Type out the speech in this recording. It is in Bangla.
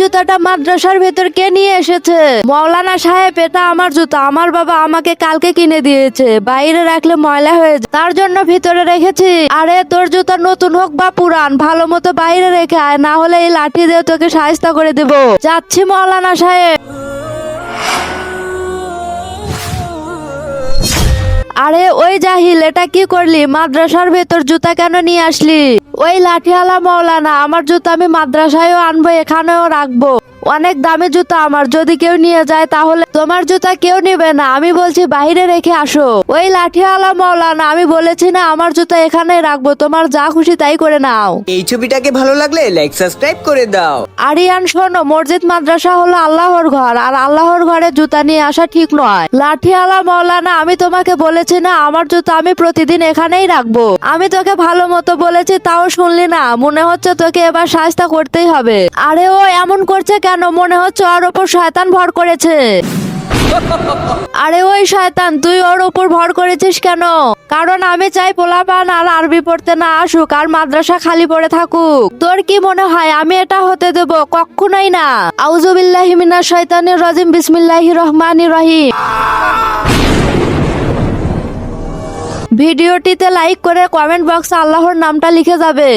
জুতাটা মাদ্রাসার ভেতর কে নিয়ে এসেছে? মৌলানা সাহেব, এটা আমার জুতা। আমার বাবা আমাকে কালকে কিনে দিয়েছে। বাইরে রাখলে ময়লা হয়ে যায়। তার জন্য ভিতরে রেখেছি। আরে, তোর জুতা নতুন হোক বা পুরান, ভালো মতো বাইরে রেখে আয়। না হলে এই লাঠি দিয়ে তোকে সাহায্য করে দেব। যাচ্ছি মৌলানা সাহেব। আরে, ওই জাহিল, এটা কি করলি? মাদ্রাসার ভেতর জুতা কেন নিয়ে আসলি? ওই লাঠিওয়ালা মৌলানা আমার জুতো আমি মাদ্রাসায়ও আনব এখানেও রাখব। অনেক দামি জুতা আমার যদি কেউ নিয়ে যায় তাহলে তোমার জুতা কেউ নেবে না আমি বলছি বাইরে রেখে আসো। ওই লাঠিওয়ালা মৌলানা আমি বলেছি না আমার জুতা এখানেই রাখব তোমার যা খুশি তাই করে নাও। এই ছবিটাকে ভালো লাগলে লাইক সাবস্ক্রাইব করে দাও। আরিয়ান শোনো মসজিদ মাদ্রাসা হলো আল্লাহর ঘর আর আল্লাহর ঘরে জুতা নিয়ে আসা ঠিক নয়। লাঠিওয়ালা মৌলানা আমি তোমাকে বলেছি না আমার জুতা আমি প্রতিদিন এখানেই রাখব। আমি তোকে ভালো মতো বলেছি তাও শুনলি না? মনে হচ্ছে তোকে এবার সাজতা করতেই হবে। আরে ও, এমন করছে কেন? মনে হচ্ছে ওর ওপর শয়তান ভর করেছে। আরে ওই শয়তান, তুই ওর উপর ভর করেছিস কেন? কারণ আমি চাই পোলাপান আর আরবি পড়তে না আসুক আর মাদ্রাসা খালি পড়ে থাকুক। তোর কি মনে হয়, আমি এটা হতে দেব? কখনোই না। আউজুবিল্লাহি মিনাশ শয়তানির রাজিম। বিসমিল্লাহির রহমানির রহিম। ভিডিওটিতে লাইক করে কমেন্ট বক্সে আল্লাহর নামটা লিখে যাবে।